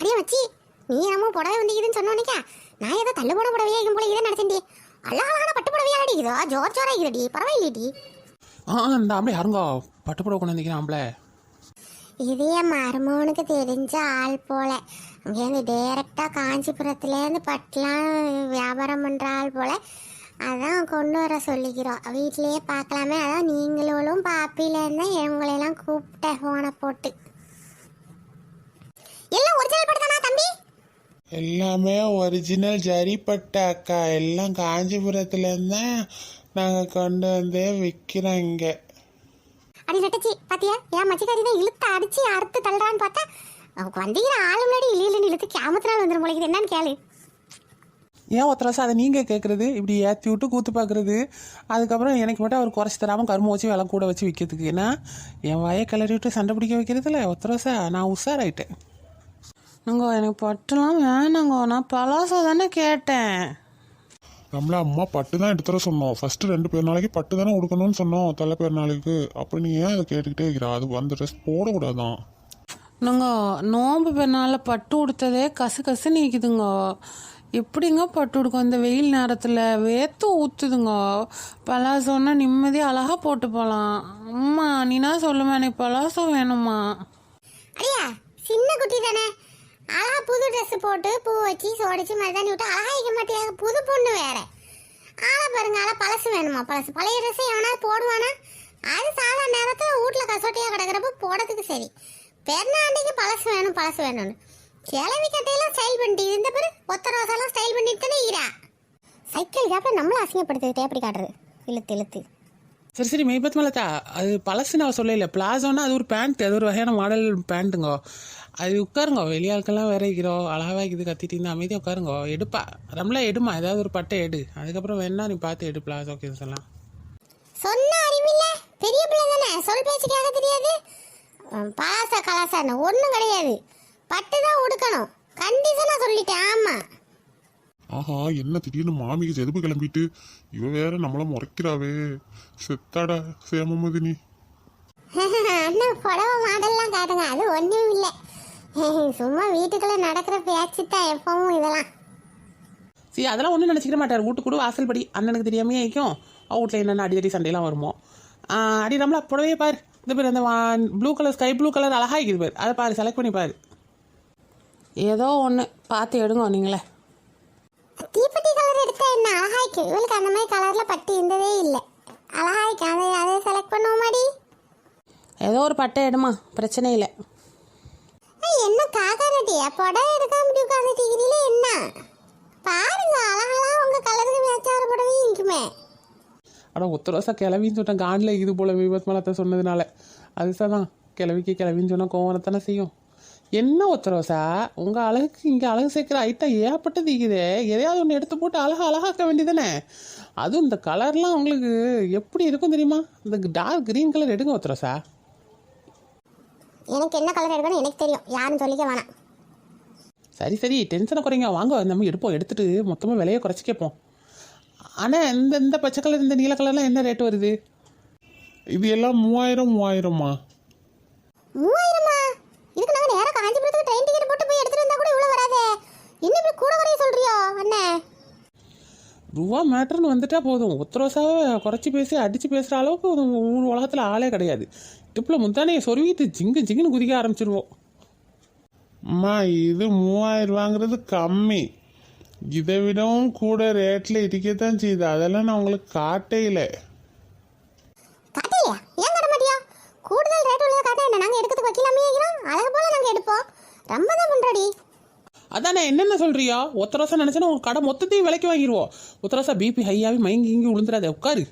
அடியே மச்சி நீ என்னமோ புடவை வந்திக்குதுன்னு சொன்னோனிக்கா நான் ஏதோ தள்ளு போட புடவையா இருக்கும் போல இதை நடத்தண்டி அழகான பட்டு புடவையா அடிக்குதோ ஜோர் ஜோரா இருக்குடி பரவாயில்லைடி ஆ இந்த ஆம்பளை யாருங்கோ? பட்டு புடவை கொண்டு வந்திருக்கிறேன் ஆம்பளை. இதே மருமவனுக்கு தெரிஞ்ச ஆள் போல. அங்கேருந்து டேரெக்டாக காஞ்சிபுரத்துலேருந்து பட்டுலாம் வியாபாரம் பண்ணுற ஆள் போல. அதான் கொண்டு வர சொல்லிக்கிறோம். வீட்டிலேயே பார்க்கலாமே. அதான் நீங்களும் பாப்பிலேருந்து இவங்களையெல்லாம் கூப்பிட்டேன் ஃபோனை போட்டு. எல்லாம் ஒரிஜினல் பட்டு தானா தம்பி? எல்லாமே ஒரிஜினல் ஜரிப்பட்ட அக்கா. எல்லாம் காஞ்சிபுரத்துலேருந்து தான் நாங்கள் கொண்டு வந்து விற்கிறோம் இங்கே. அடி நட்டச்சி பாத்தியா? என் மச்சிக்காரி தான் இழுத்து அடிச்சு அறுத்து தள்ளுறான்னு பார்த்தா அவனுக்கு வந்தீங்கிற ஆளு முன்னாடி இழு இழுன்னு இழுத்து கேமத்தினால வந்துடும் இது என்னன்னு கேளு. ஏன் ஒருத்தர வருஷம் அதை நீங்கள் கேட்குறது இப்படி ஏற்றி விட்டு கூத்து பார்க்குறது அதுக்கப்புறம் எனக்கு மட்டும் அவர் குறைச்சி தராமல் கரும்பு வச்சு விலை கூட வச்சு விற்கிறதுக்கு ஏன்னா என் வாயை கிளறி விட்டு சண்டை பிடிக்க வைக்கிறதுல வருஷம் நான் உஷாராயிட்டேன். நாங்க எனக்கு பட்டுலாம் வேணாங்க. நான் பலாசா தானே கேட்டேன். நம்மள அம்மா பட்டு தான் எடுத்துற சொன்னோம். ஃபர்ஸ்ட் ரெண்டு பேர் நாளைக்கு பட்டு தானே உடுக்கணும்னு சொன்னோம். தலை பேர் நாளைக்கு. அப்போ நீ ஏன் அதை கேட்டுக்கிட்டே இருக்கிறா? அது அந்த ட்ரெஸ் போடக்கூடாதான். நாங்க நோம்பு பெண்ணால பட்டு உடுத்ததே கசு கசு நீக்குதுங்க. எப்படிங்க பட்டு உடுக்கும். இந்த வெயில் நேரத்தில் வேத்து ஊத்துதுங்க. பலாசோன்னா நிம்மதியாக அழகா போட்டு போகலாம் அம்மா நீனா சொல்லுமா? எனக்கு பலாசோ வேணுமா? அடியா சின்ன குட்டி தானே. அழகா புது ட்ரெஸ் போட்டு பூ வச்சு சோடிச்சு மருதாணி விட்டு அழகா இருக்க மாட்டேங்க புது பொண்ணு வேற. ஆளை பாருங்க ஆளை பழசு வேணுமா? பழசு. பழைய ட்ரெஸ்ஸை எவனாவது போடுவானா? அது சாதா நேரத்தில் வீட்டில் கசோட்டியாக கிடக்கிறப்ப போடுறதுக்கு சரி. பெருநாண்டிக்கு பழசு வேணும் பழசு வேணும்னு. கிளவி கட்டையெல்லாம் ஸ்டைல் பண்ணிட்டு இந்த பேர் ஒத்த ரோசெல்லாம் ஸ்டைல் பண்ணிட்டு தானே ஈரா சைக்கிள் கேப்ப நம்மளும் அசிங்கப்படுத்துது எப்படி காட்டுறது? இழுத்து இழுத்து. சரி சரி மெய்பத் மலத்தா. அது பழசு நான் சொல்லல. பிளாசோன்னா அது ஒரு பேண்ட் அது ஒரு வகையான மாடல் பேண்ட்டுங்கோ அது உட்காருங்க வெளியாட்கள்லாம் வேற இருக்கிறோம் அழகாக இது கத்திட்டு இருந்தா அமைதியாக உட்காருங்க எடுப்பா. ரம்லா எடுமா ஏதாவது ஒரு பட்டை எடு. அதுக்கப்புறம் வேணா நீ பார்த்து எடு பிளாசோ கிஸ் எல்லாம். சொன்ன அறிவில்ல. பெரிய பிள்ளை தானே? சொல் பேச்சு கேட்க தெரியாது. பலாசா கலாசான்னு ஒன்றும் கிடையாது. பட்டு தான் உடுக்கணும். கண்டிஷனாக சொல்லிட்டேன் ஆமாம் ஆஹா என்ன திடீர்னு மாமிக்கு செதுப்பு கிளம்பிட்டு இவ வேற நம்மள முறைக்கிறாவே. செத்தாடா சேமமது நீ அண்ணன் புடவை மாடல்லாம் காட்டுங்க. அது ஒன்றும் இல்லை. சும்மா வீட்டுக்குள்ளே நடக்கிற பேச்சு தான் எப்பவும் இதெல்லாம். சரி அதெல்லாம் ஒன்றும் நினச்சிக்கிற மாட்டார். வீட்டுக்கு கூட வாசல்படி அண்ணனுக்கு தெரியாமையே இருக்கும் வீட்டில் என்னென்ன அடிதடி சண்டையெல்லாம் வருமோ. அடி நம்மளா புடவையே பாரு. இந்த பேர் அந்த blue colour sky blue colour அழகா இருக்குது பாரு. அதை பாரு செலக்ட் பண்ணி பாரு. ஏதோ ஒன்று பார்த்து எடுங்க நீங்களே. தீப்பெட்டி கலர் எடுத்தா என்ன அழகாய்க்கு இவளுக்கு அந்த மாதிரி கலரில் பட்டு இருந்ததே இல்லை. அழகாய்க்கு அதை அதை செலக்ட் பண்ணுவோமாடி? ஏதோ ஒரு பட்டை எடுமா. பிரச்சனை இல்லை. என்ன காக்கா நட்டியா புடவை எடுக்காம இப்படி உட்காந்துட்டீங்களே என்ன? பாருங்க அழகழகா உங்க கலருக்கு மேட்சாகிற புடவையும் இருக்குமே ஆனால் ஒத்த ரோசா கிளவின்னு சொன்னேன் காண்டில் இது போல் விபத் மலத்தை சொன்னதுனால. அதுதான் கிளவிக்கு கிளவின்னு சொன்னால் தானே செய்யும். என்ன ஒத்த ரோசா? உங்கள் அழகுக்கு இங்கே அழகு சேர்க்குற ஐட்டம் ஏகப்பட்டது தீக்குதே. எதையாவது ஒன்று எடுத்து போட்டு அழகா அழகாக்க வேண்டியதானே அதுவும் இந்த கலர்லாம் உங்களுக்கு எப்படி இருக்கும் தெரியுமா? இந்த டார்க் க்ரீன் கலர் எடுங்க ஒத்த ரோசா. எனக்கு என்ன கலர் எடுக்கணும் எனக்கு தெரியும். யாரும் சொல்லிக்க வேணாம். சரி சரி. டென்ஷனை குறைங்க. வாங்க நம்ம எடுப்போம். எடுத்துட்டு மொத்தமாக விலையை குறைச்சி கேட்போம். ஆனால் இந்த இந்த பச்சை கலர் இந்த நீல கலர்லாம் என்ன ரேட் வருது? இது எல்லாம் மூவாயிரம் மூவாயிரமா? மூவாயிரமா? இதுக்கு நாங்கள் நேராக காஞ்சிபுரத்துக்கு ட்ரெயின் டிக்கெட் போட்டு போய் எடுத்துட்டு வந்தா கூட இவ்வளோ வராதே. இன்னும் இப்படி கூட வரைய சொல்றியோ அண்ணே? ரூபா மேட்டர்னு வந்துட்டா போதும். ஒத்தரோசாவை குறைச்சி பேசி அடித்து பேசுகிற அளவுக்கு ஒரு ஊர் உலகத்தில் ஆளே கிடையாது. டிப்பில் முந்தானையை சொருவிட்டு ஜிங்கு ஜிங்குன்னு குதிக்க ஆரம்பிச்சிருவோம். அம்மா இது மூவாயிரம் ரூபாங்கிறது கம்மி. இதை விடவும் கூட ரேட்டில் இருக்கத்தான் செய்யுது. அதெல்லாம் நான் உங்களுக்கு காட்டே இல்லை. காட்டையா ஏன் காட்ட மாட்டியா? கூடுதல் ரேட் உள்ளதை காட்ட என்ன? நாங்கள் எடுக்கிறதுக்கு வைக்கலாமே அழகு போல நாங்கள் எடுப்போம். ரொம்ப தான் பண்ணுறாடி அதானே என்னென்ன சொல்றியா? ஒத்தரோசா நினச்சா உங்கள் கடை மொத்தத்தையும் விலைக்கு வாங்கிடுவோம் ஒத்தரோசா பிபி ஹையாகி மயங்கி இங்கி விழுந்துடாத. உட்காரு.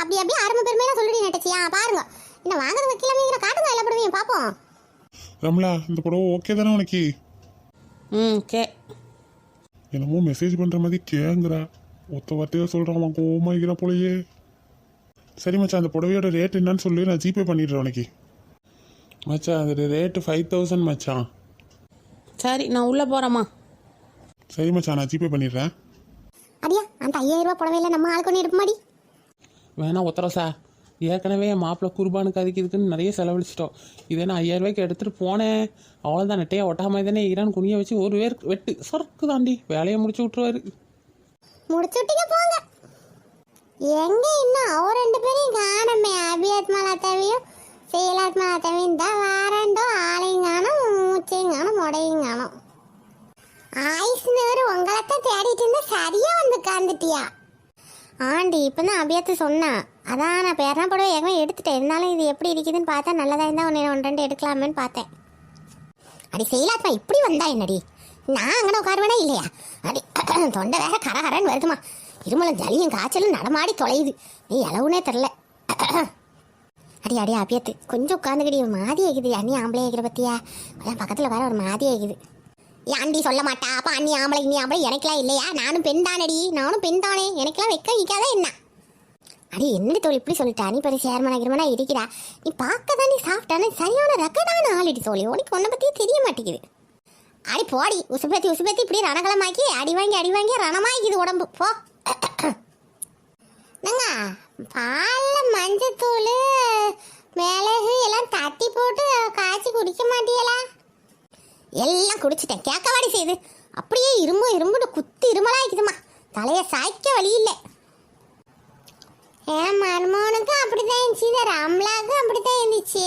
அப்படி அப்படியே ஆரம்ப பெருமையில சொல்லிடி நட்டச்சியா பாருங்க. என்ன வாங்குறது வைக்கலாமேங்கிற காட்டுங்க எல்லா படவையும் பார்ப்போம் ரம்லா இந்த புடவை ஓகே தானே உனக்கு? ம் கே. என்னமோ மெசேஜ் பண்ணுற மாதிரி கேங்குறா. ஒத்த வார்த்தையாக சொல்கிறான் அவன் கோவமாகிற போலயே. சரி மச்சான் அந்த புடவையோட ரேட் என்னன்னு சொல்லி நான் ஜிபே பண்ணிடுறேன் உனக்கு. மச்சான் அது ரேட்டு ஃபைவ் தௌசண்ட் மச்சான். சரி நான் உள்ளே போகிறேம்மா சரி மச்சான் நான் ஜிபே பண்ணிடுறேன். அடியா அந்த ஐயாயிரம் ரூபாய் புடவையில நம்ம ஆளுக்கு ஒன்று எடுப்போமாடி? வேணா சார் ஏற்கனவே என் மாப்பிள்ளை குர்பானுக்கு அதுக்கு இதுக்குன்னு நிறைய செலவழிச்சிட்டோம். இதே நான் ஐயாயிரம் ரூபாய்க்கு எடுத்துகிட்டு போனேன். அவ்வளோதான் நெட்டையா ஒட்டாம தானே ஈரான் குனிய வச்சு ஒரு பேர் வெட்டு. சொர்க்கு தாண்டி வேலையை முடிச்சு விட்ருவாரு முடிச்சு விட்டீங்க போங்க. எங்க இன்னும் அவ ரெண்டு பேரையும் காணமே. அபியாத்மா லத்தாவையும் சீலாத்மா லத்தாவையும் தான் வாரண்டோ ஆளையும் காணும் மூச்சையும் காணும் முடையும் காணும். ஆயுஷ்னவர் உங்களைத்தான் தேடிட்டு இருந்தா சரியா வந்து உட்காந்துட்டியா ஆண்டி இப்போ தான் அபியத்து சொன்னான் அதான் நான் இப்போ இரநா புடவை ஏற்கனவே எடுத்துட்டேன். இருந்தாலும் இது எப்படி இருக்குதுன்னு பார்த்தா நல்லதாக இருந்தால் ஒன்று ஒன்று ரெண்டு எடுக்கலாமேன்னு பார்த்தேன். அடி செயலாத்மா இப்படி வந்தா என்னடி? நான் அங்கே உட்காருவேனா இல்லையா? அடி தொண்டை வேற கரகரன்னு வருதுமா. இருமலும் ஜலியும் காய்ச்சலும் நடமாடி தொலையுது. நீ எளவுனே தெரில. அடி அடி அபியத்து கொஞ்சம் உட்காந்துக்கிடி ஒரு மாதிரி ஆகுது. அண்ணி ஆம்பளை ஆகிற பற்றியா அதான் பக்கத்தில் வேற ஒரு மாதிரி ஆகுது. ஆண்டி சொல்ல மாட்டா அப்போ அண்ணி ஆம்பளை இன்னி ஆம்பளை எனக்கெல்லாம் இல்லையா? நானும் பெண் தானடி நானும் பெண் தானே எனக்கெல்லாம் வைக்க வைக்காத என்ன? அடி என்னடி தோல் இப்படி சொல்லிட்டா? நீ பெரிய சேர்மனா கிருமனா இருக்கிறா. நீ பார்க்க தான் நீ சாப்பிட்டானே சரியான ரக்கடான ஆளிடி தோழி. உனக்கு உன்னை பற்றியே தெரிய மாட்டேங்குது. அடி போடி உசுபத்தி உசுபத்தி இப்படி ரணகலமாக்கி அடி வாங்கி அடி வாங்கி ரணமாக்கிது உடம்பு. போ. என்னங்க? பாலில் மஞ்சத்தூள் மிளகு எல்லாம் தட்டி போட்டு காய்ச்சி குடிக்க மாட்டியலா எல்லாம் குடிச்சிட்டேன். கேட்க வாடி செய்யுது அப்படியே இரும்பு இரும்புன்னு குத்தி இருமலாகிக்குதுமா தலையை சாய்க்க வழி இல்லை. என் மருமகனுக்கும் அப்படிதான் இருந்துச்சு. இந்த ரம்லாவுக்கும் அப்படிதான் இருந்துச்சு.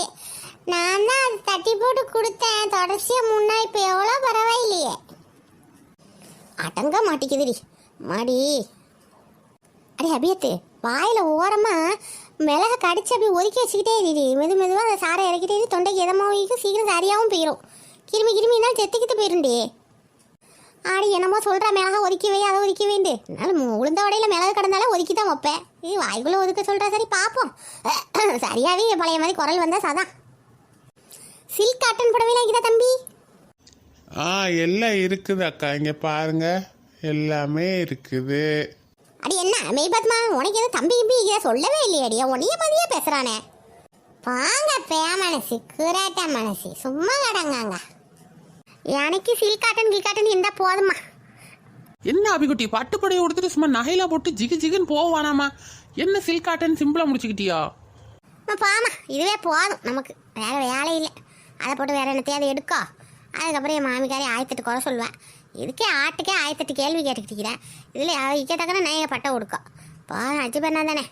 நான் தான் அதை தட்டி போட்டு கொடுத்தேன். தொடர்ச்சியாக முன்னா இப்போ எவ்வளோ பரவாயில்லையே. அடங்க மாட்டேங்குதுடி. மாடி. அடி அபியத்து வாயில் ஓரமாக மிளகை கடிச்சு அப்படி ஒதுக்கி வச்சுக்கிட்டே இருடி. மெது மெதுவாக அந்த சாரை இறக்கிட்டே தொண்டைக்கு எதமாவும் சீக்கிரம் சரியாகவும் போயிடும் கிருமி கிருமினா செத்துக்கிட்டு போயிருண்டி ஆடி என்னமோ சொல்கிற மிளகா ஒதுக்கி வை அதை ஒதுக்கி வைண்டு அதனால உளுந்த வடையில் மிளகு கிடந்தாலே ஒதுக்கி தான் வைப்பேன். இது வாய்க்குள்ளே ஒதுக்க சொல்கிறா சரி பார்ப்போம் சரியாவே பழைய மாதிரி குரல் வந்தால் சதான் சில்க் காட்டன் புடவைலாம் இருக்குதா தம்பி? ஆ எல்லாம் இருக்குது அக்கா. இங்கே பாருங்க. எல்லாமே இருக்குது. அடி என்ன மெய்பத்மா உனக்கு எதுவும் தம்பி கிம்பி இதை சொல்லவே இல்லையடி. உனைய மாதிரியே பேசுறானே. வாங்க பே மனசு குராட்ட மனசு. சும்மா கடங்காங்க எனக்கு சில்க் காட்டன் கில் காட்டன் இருந்தா போதுமா என்ன அபிகுட்டி பட்டுப்படையை கொடுத்துட்டு சும்மா நகையில போட்டு ஜிகு ஜிகுன்னு போவானாமா? என்ன சில்க் காட்டன் சிம்பிளா முடிச்சுக்கிட்டியா? போம்மா. இதுவே போதும் நமக்கு. வேற வேலை இல்லை. அதை போட்டு வேற என்னத்தையாவது எடுக்கோ. அதுக்கப்புறம் என் மாமிக்காரி ஆயத்தட்டு குறை சொல்லுவேன் இதுக்கே ஆட்டுக்கே ஆயத்தட்டு கேள்வி கேட்டுக்கிட்டீக்கிறேன் இதில் இக்கத்தக்கன நான் பட்டை கொடுக்கும் போ அச்சு பண்ணா தானே.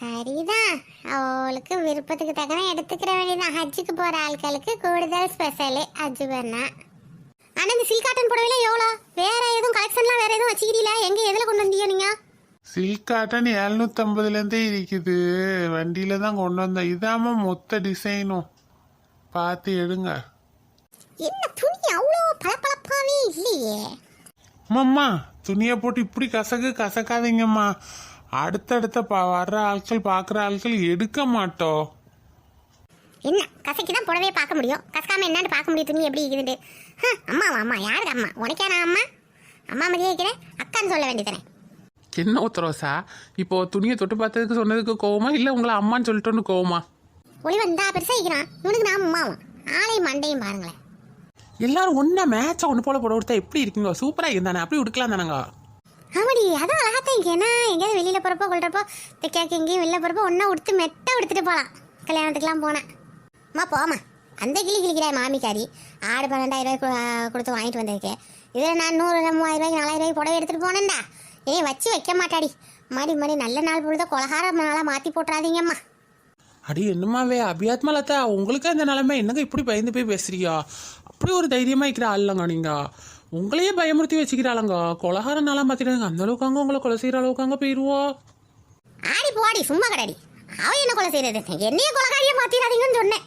சரிதான். அவளுக்கு விருப்பத்துக்கு தக்கன எடுத்துக்கிற வேண்டியதான் ஹஜ்ஜுக்கு போகிற ஆட்களுக்கு கூடுதல் ஸ்பெஷலு ஹஜ்ஜு பண்ணா ஆனால் இந்த சில்க் காட்டன் புடவைலாம் எவ்வளோ? வேற எதுவும் கலெக்ஷன்லாம் வேற எதுவும் வச்சுக்கிறீங்களா எங்கே எதில் கொண்டு வந்தீங்க நீங்கள் சில்க் காட்டன் எழுநூத்தம்பதுலேருந்தே இருக்குது. வண்டியில தான் கொண்டு வந்தேன். இதாம மொத்த டிசைனும் பார்த்து எடுங்க. என்ன துணி அவ்வளோ பளபளப்பாவே இல்லையே? அம்மா துணியை போட்டு இப்படி கசக்கு கசக்காதீங்கம்மா. அடுத்தடுத்த பா வர்ற ஆட்கள் பார்க்குற ஆட்கள் எடுக்க மாட்டோம் என்ன கசக்கி தான் புடவையை பார்க்க முடியும். கசக்காம என்னன்னு பார்க்க முடியும் துணி எப்படி இருக்குதுட்டு ஹ, அம்மாவா அம்மா? யாருக்கு அம்மா? உனக்கே நான் அம்மா? அம்மா மாதிரியே இருக்கிறேன் அக்கான்னு சொல்ல வேண்டியதானே என்ன உத்தரவசா இப்போ துணியை தொட்டு பார்த்ததுக்கு சொன்னதுக்கு கோவமா? இல்லை உங்களை அம்மான்னு சொல்லிட்டோன்னு கோவமா? ஒளி வந்தா பெருசா இருக்கிறான் இவனுக்கு நான் அம்மாவும் ஆளையும் மண்டையும் பாருங்களேன். எல்லாரும் ஒன்றா மேட்சா ஒன்று போல போட கொடுத்தா எப்படி இருக்கீங்க? சூப்பராக இருந்தானே. அப்படி உடுக்கலாம் தானங்க. ஆமாடி அதான் அழகா தான் ஏன்னா எங்கேயாவது வெளியில் போகிறப்போ கொள்றப்போ இந்த எங்கேயும் வெளில போகிறப்போ ஒன்றா உடுத்து மெட்டை உடுத்துட்டு போகலாம் கல்யாணத்துக்குலாம் போனேன் அம்மா போமா அந்த கிளி கிளிக்கிறா மாமிக்காரி. ஆடு பன்னெண்டாயிரம் ரூபாய் கொடுத்து வாங்கிட்டு வந்திருக்கேன் இதில் நான் நூறு மூவாயிரம் ரூபாய்க்கு நாலாயிரம் ரூபாய்க்கு புடவை எடுத்துகிட்டு போனேன்டா. ஏய் வச்சு வைக்க மாட்டாடி. மாடி மாடி நல்ல நாள் பொழுத கொலகார நாளாக மாற்றி போட்டுறாதீங்கம்மா அடி என்னமாவே அபியாத்மா லதா உங்களுக்கு அந்த நிலைமை? என்னங்க இப்படி பயந்து போய் பேசுறியா அப்படி ஒரு தைரியமாக இருக்கிற ஆளுங்க நீங்கள் உங்களையே பயமுறுத்தி வச்சுக்கிறாளுங்க. கொலகார நாளா மாத்திட்டாங்க. அந்த அளவுக்காங்க உங்களை கொலை செய்யற அளவுக்காங்க போயிருவோம் ஆடி போடி சும்மா கடாடி. அவ என்ன கொலை செய்யறது? என்னைய கொலகாரியா மாத்திராதீங்கன்னு சொன்னேன்.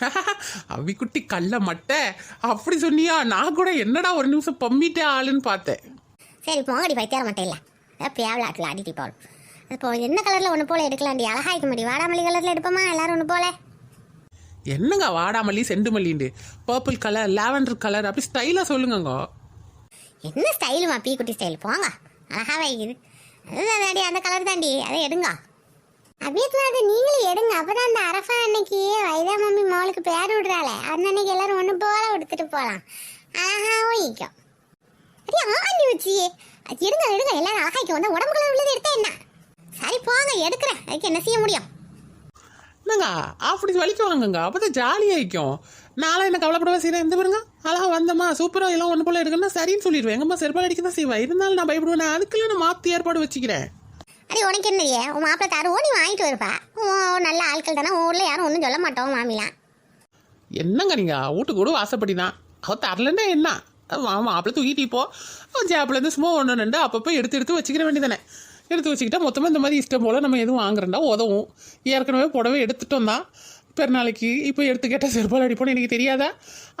அவிக்குட்டி கல்ல மட்டை. அப்படி சொன்னியா? நான் கூட என்னடா ஒரு நிமிஷம் பம்மிட்டே ஆளுன்னு பார்த்தேன். சரி போங்கடி பைத்தியார மட்டும் இல்லை. பேவலாட்டில் ஆடிட்டு போகணும். இப்போ என்ன கலரில் ஒன்று போல எடுக்கலாம்டி? அழகாய்க்க முடியும். வாடாமல்லி கலரில் எடுப்போமா? எல்லாரும் ஒன்று போல? என்னங்க வாடாமல்லி செண்டுமல்லிண்டு பர்பிள் கலர் லாவெண்டர் கலர் அப்படி ஸ்டைலாக சொல்லுங்கங்க. என்ன ஸ்டைலுமா பீ குட்டி ஸ்டைல் போங்க. அழகாவே இருக்குது. அதுதான் அந்த கலர் தாண்டி அதை எடுங்க. அபியத்மா அது நீங்களும் எடுங்க. அப்பதான் அந்த அரஃபா அன்னைக்கு வைதா மம்மி மவளுக்கு பேர் விடுறாளே. அந்த அன்னைக்கு எல்லாரும் ஒன்று போல எடுத்துட்டு போகலாம் அழகாகவும் ஈக்கும் அடி ஆண்டி வச்சு அது எடுங்க எடுங்க. எல்லாரும் அழகாய்க்க வந்தா உடம்புக்குள்ள உள்ளது எடுத்தா என்ன? சரி போங்க எடுக்கிறேன். அதுக்கு என்ன செய்ய முடியும்? என்னங்க? அப்படி வலிக்கு வாங்குங்க. அப்போ தான் ஜாலியாகிக்கும் நானும் என்ன கவலைப்படவே செய்கிறேன் இந்த பாருங்க அழகா வந்தம்மா சூப்பராக எல்லாம் ஒன்று போல இருக்குன்னா சரின்னு சொல்லிடுவேன். எங்கம்மா செருப்பால் அடிக்க தான் செய்வேன் இருந்தாலும் நான் பயப்படுவேன். நான் அதுக்குள்ள நான் மாற்றி ஏற்பாடு வச்சுக்கிறேன். அடி உனக்கு என்னடியே உன் மாப்பிள்ளை தருவோம் நீ வாங்கிட்டு வருப்பா நல்ல ஆட்கள் தானே. ஊரில் யாரும் ஒன்றும் சொல்ல மாட்டோம் மாமிலாம். என்னங்க நீங்கள் வீட்டுக்கு கூட வாசப்படி தான். அவள் தரலன்னா என்ன? ஆமாம் மாப்பிள்ளை தூக்கிட்டு இப்போ ஜாப்பிலேருந்து சும்மா ஒன்று ரெண்டு அப்பப்போ எடுத்து எடுத்து வச்சுக்கிற வேண்டியதானே எடுத்து வச்சுக்கிட்டா மொத்தமாக இந்த மாதிரி இஷ்டம் போல் நம்ம எதுவும் வாங்குறேன்டா உதவும். ஏற்கனவே புடவை எடுத்துட்டோம் தான். பெருநாளைக்கு இப்போ எடுத்து கேட்டால் செருப்பால் அடிப்போன்னு எனக்கு தெரியாதா?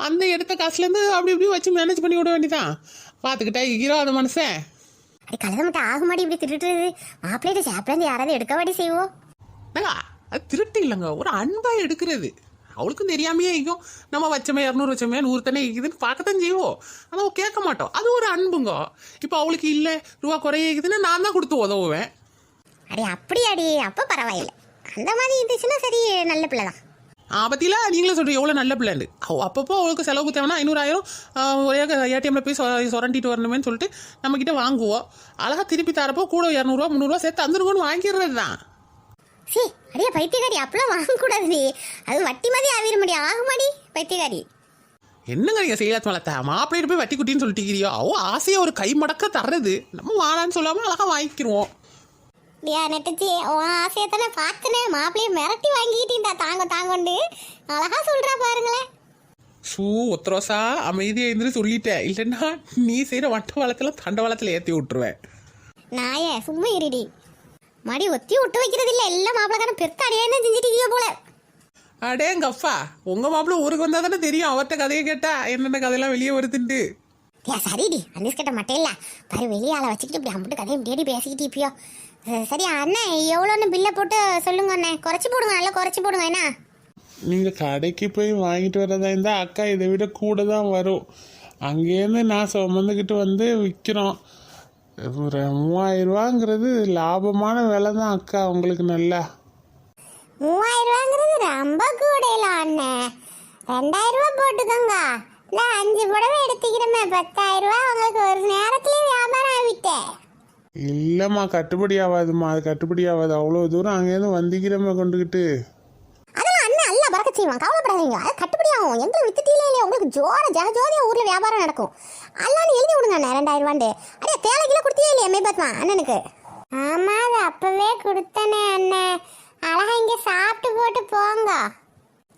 அந்த எடுத்த காசுலேருந்து அப்படி இப்படி வச்சு மேனேஜ் பண்ணி விட வேண்டியதான் பார்த்துக்கிட்டா ஹீரோ அந்த மனுஷன். அடி கழுத மட்டும் ஆகுமாடி இப்படி திட்டுறது மாப்பிள்ளைகிட்ட சாப்பிட்றது யாராவது எடுக்க வாடி செய்வோம் அது திருட்டு இல்லைங்க ஒரு அன்பாக எடுக்கிறது. அவளுக்கும் தெரியாமையே இருக்கும் நம்ம வச்சமே இரநூறு வச்சமே நூறு தானே இருக்குதுன்னு பார்க்கத்தான் செய்வோம் ஆனால் அவள் கேட்க மாட்டோம் அது ஒரு அன்புங்க. இப்போ அவளுக்கு இல்லை ரூபா குறைய இருக்குதுன்னா நான் தான் கொடுத்து உதவுவேன். அடி அப்படி அடி அப்போ பரவாயில்லை. அந்த மாதிரி இருந்துச்சுன்னா சரி நல்ல பிள்ளை தான். ஆபத்தில நீங்களே சொல்கிறீங்க எவ்வளோ நல்ல பிள்ளைண்டு அப்பப்போ அவளுக்கு செலவுக்கு தேவைன்னா ஐநூறாயிரம் ஒரே ஏடிஎம்ல போய் சொரண்டிட்டு வரணுமேன்னு சொல்லிட்டு நம்மக்கிட்ட வாங்குவோம் அழகா திருப்பி தரப்போ கூட இரநூறுவா முந்நூறுவா சேர்த்து தந்துருங்கன்னு வாங்கிடுறது தான். சி அடியே பைத்தியக்காரி அப்பெல்லாம் வாங்கக்கூடாது நீ அது வட்டி மாதிரி ஆவிட முடியும் ஆகுமாடி பைத்தியக்காரி. என்னங்க நீங்கள் செய்யாத வளர்த்த? மாப்பிள்ளைட்டு போய் வட்டி குட்டின்னு சொல்லிட்டு அவ ஆசையை ஒரு கை மடக்க தர்றது. நம்ம வாழான்னு சொல்லாமல் அழகா வாங்கிக்கிருவோம். டியா நெட்டச்சி உன் ஆசையை தானே பார்த்தனே. மாப்பிள்ளைய மிரட்டி வாங்கிக்கிட்டீண்டா தாங்க தாங்கண்டு. அழகா சொல்றா பாருங்களேன். ஷூ ஒத்தரோசா அமைதியாக இருந்து சொல்லிட்டேன் இல்லைன்னா நீ செய்கிற வட்ட வளத்தில் தண்ட வளத்தில் ஏற்றி விட்டுருவேன். நாயே சும்மா இருடி. மடி ஒத்தி விட்டு வைக்கிறது இல்ல எல்லாம் மாப்பிள்ளக்காரன் பெருத்த அடையாந்து செஞ்சுட்டீங்க போல அடேங்கப்பா உங்கள் மாப்பிள்ளை ஊருக்கு வந்தால் தானே தெரியும் அவர்கிட்ட கதையை கேட்டா என்னென்ன கதையெல்லாம் வெளியே வருதுன்ட்டு ஏ சரிடி அன்னிஸ் கிட்ட மட்டும் இல்ல பாரு வெளியே ஆளை வச்சுக்கிட்டு இப்படி அம்பிட்டு கதையை இப்படியே பேசிக்கிட்டு இப்பயோ சரி அண்ணன் எவ்வளோன்னு பில்லை போட்டு சொல்லுங்க அண்ணன் குறைச்சி போடுங்க நல்லா குறைச்சி போடுங்க என்ன நீங்கள் கடைக்கு போய் வாங்கிட்டு வரதா இருந்தால் அக்கா இதை விட கூட தான் வரும் அங்கேருந்து நான் சுமந்துக்கிட்டு வந்து விற்கிறோம் ஒரு மூவாயிரம் ரூபாங்கிறது லாபமான விலை தான் அக்கா உங்களுக்கு நல்லா. மூவாயிரம் ரூபாங்கிறது ரொம்ப கூடையில அண்ணன் ரெண்டாயிரம் ரூபாய் போட்டுக்கோங்க. இல்லை அஞ்சு புடவை எடுத்துக்கிறோமே பத்தாயிரம் ரூபாய் உங்களுக்கு ஒரு நேரத்துலயே வியாபாரம் ஆகிட்டேன் இல்லைம்மா கட்டுப்படி ஆகாதும்மா. அது கட்டுப்படி ஆகாது. அவ்வளோ தூரம் அங்கேருந்து வந்திக்கிறோமே கொண்டுக்கிட்டு. அதெல்லாம் அண்ணன் அல்ல பறக்க செய்வான். கவலைப்படாதீங்க. அது கட்டுப்படி ஆகும் எங்களை வித்துட்டீங்களே இல்லையா. உங்களுக்கு ஜோர ஜனஜோதியா ஊர்ல வியாபாரம் நடக்கும். அல்லான்னு எழுதி விடுங்க அண்ணன் ரெண்டாயிரம் ரூபாண்டு. அடே தேலை கிலோ கொடுத்தியே இல்லையா மேபத்மா அண்ணனுக்கு? ஆமா அது அப்பவே கொடுத்தனே அண்ணன் அழகா இங்க சாப்பிட்டு போட்டு போங்க.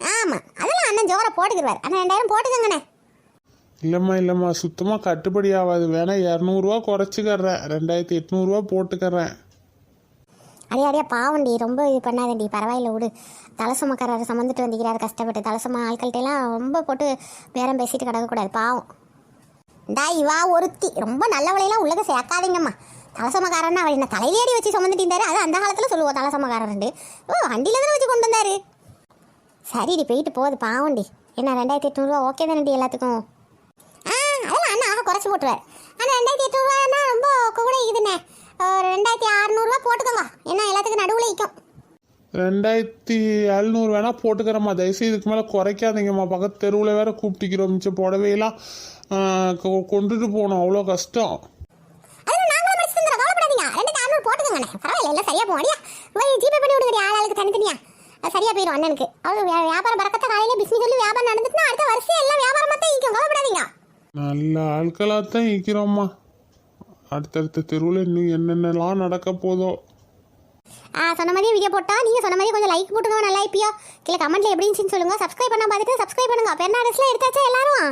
ஆமா அதெல்லாம் அண்ணன் ஜோர போட்டுக்கிடுவார் அண்ணன் ரெண்டாயிரம் போட்டுக்கோங்கண்ணே இல்லைம்மா இல்லைம்மா சுத்தமாக கட்டுப்படி ஆகாது. வேணா இரநூறுவா குறைச்சிக்கறேன். ரெண்டாயிரத்தி எட்நூறுவா போட்டுக்கறேன். அடியே அடியே பாவண்டி ரொம்ப இது பண்ணாதண்டி பரவாயில்ல விடு. தலசுமக்காரர் சம்மந்துட்டு வந்திக்கிறாரு கஷ்டப்பட்டு. தலை ஆட்கள்கிட்டலாம் ரொம்ப போட்டு பேரம் பேசிட்டு கிடக்கக்கூடாது. பாவம். டா இவா ஒருத்தி. ரொம்ப நல்லவளையெல்லாம் உள்ளக சேர்க்காதீங்கம்மா. தலை சுமக்காரன்னா அவள் என்ன தலையிலேடி வச்சு சுமந்துட்டு இருந்தாரு? அது அந்த காலத்தில் சொல்லுவோம் தலை ஓ வண்டியில் தானே வச்சு கொண்டு வந்தாரு? சரிடி போயிட்டு போகுது. பாவண்டி என்ன ரெண்டாயிரத்தி எட்நூறுவா ஓகே தானடி எல்லாத்துக்கும்? ஆ அதெல்லாம் அண்ணா ஆக குறைச்சி போட்டுருவார். ஆனால் ரெண்டாயிரத்தி எட்நூறுவான்னா ரொம்ப கூட இதுண்ணே. ஒரு ரெண்டாயிரத்தி அறநூறுவா போட்டுக்கோங்க. ஏன்னா எல்லாத்துக்கும் நடுவில் நிற்கும் ரெண்டாயிரத்தி எழுநூறு வேணா போட்டுக்கிறேம்மா. தயவுசெய்து இதுக்கு மேலே குறைக்காதீங்கம்மா. பக்கத்து தெருவில் வேற கூப்பிட்டுக்கிறோம். மிச்சம் புடவையெல்லாம் கொண்டுட்டு போகணும். அவ்வளோ கஷ்டம். சரியா போய் ஜிபே பண்ணி விடுங்க ஆளாளுக்கு தனித்தனியா. சரியா போயிடும் அண்ணனுக்கு. அவர் வியா- வியாபாரம் பறக்கத்த காலையில சொல்லி வியாபாரம் நடந்துச்சுன்னா அடுத்த வருஷம் எல்லாம் வியாபாரமாக தான் இருக்கும் கவலைப்படாதீங்க. நல்ல ஆட்களாக தான் இருக்கிறோம்மா அடுத்தடுத்த தெருவில் இன்னும் என்னென்னலாம் நடக்க போதோ. ஆ சொன்ன மாதிரி வீடியோ போட்டால் நீங்க சொன்ன மாதிரி கொஞ்சம் லைக் போட்டுங்க நல்லா இப்பயோ கீழே கமெண்ட்ல எப்படி இருந்துச்சுன்னு சொல்லுங்க. சப்ஸ்கிரைப் பண்ண பார்த்துட்டு சப்ஸ்கிரைப் பண்ணுங்க. பெருநாடஸ்லாம் எடுத்தாச்சா எல்லாரும்?